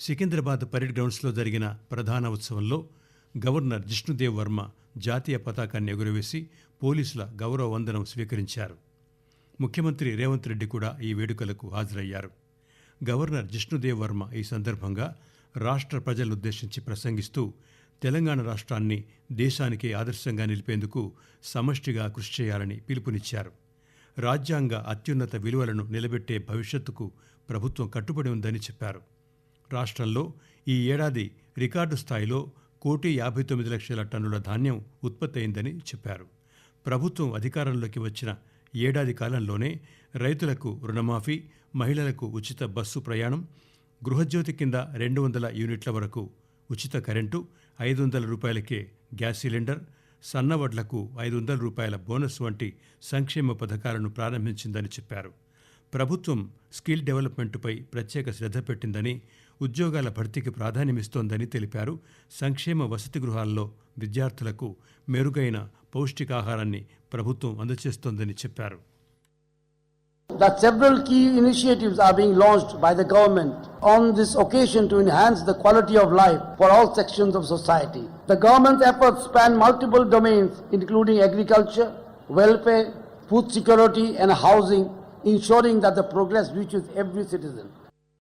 Secunderabad parade గ్రౌండ్స్లో జరిగిన ప్రధాన ఉత్సవంలో గవర్నర్ జిష్ణుదేవ్ వర్మ జాతీయ పతాకాన్ని ఎగురవేసి పోలీసుల గౌరవ వందనం స్వీకరించారు. ముఖ్యమంత్రి రేవంత్ రెడ్డి కూడా ఈ వేడుకలకు హాజరయ్యారు. గవర్నర్ జిష్ణుదేవ్ వర్మ ఈ సందర్భంగా రాష్ట్ర ప్రజలనుద్దేశించి ప్రసంగిస్తూ తెలంగాణ రాష్ట్రాన్ని దేశానికి ఆదర్శంగా నిలిపేందుకు సమష్టిగా కృషి చేయాలని పిలుపునిచ్చారు. రాజ్యాంగ అత్యున్నత విలువలను నిలబెట్టే భవిష్యత్తుకు ప్రభుత్వం కట్టుబడి ఉందని చెప్పారు. రాష్ట్రంలో ఈ ఏడాది రికార్డు స్థాయిలో కోటి యాభై తొమ్మిది లక్షల టన్నుల ధాన్యం ఉత్పత్తి అయిందని చెప్పారు. ప్రభుత్వం అధికారంలోకి వచ్చిన ఏడాది కాలంలోనే రైతులకు రుణమాఫీ మహిళలకు ఉచిత బస్సు ప్రయాణం గృహజ్యోతి కింద రెండు వందల యూనిట్ల వరకు ఉచిత కరెంటు ఐదు వందల రూపాయలకే గ్యాస్ సిలిండర్ సన్నవడ్లకు ఐదు వందల రూపాయల బోనస్ వంటి సంక్షేమ పథకాలను ప్రారంభించిందని చెప్పారు. ప్రభుత్వం స్కిల్ డెవలప్మెంట్పై ప్రత్యేక శ్రద్ధ పెట్టిందని ఉద్యోగాల భర్తీకి ప్రాధాన్యమిస్తోందని తెలిపారు సంక్షేమ వసతి గృహాల్లో విద్యార్థులకు మెరుగైన పౌష్టికాహారాన్ని ప్రభుత్వం అందజేస్తోందని చెప్పారు that several key initiatives are being launched by the government on this occasion to enhance the quality of life for all sections of society. The government's efforts span multiple domains including agriculture, welfare, food security and housing, ensuring that the progress reaches every citizen.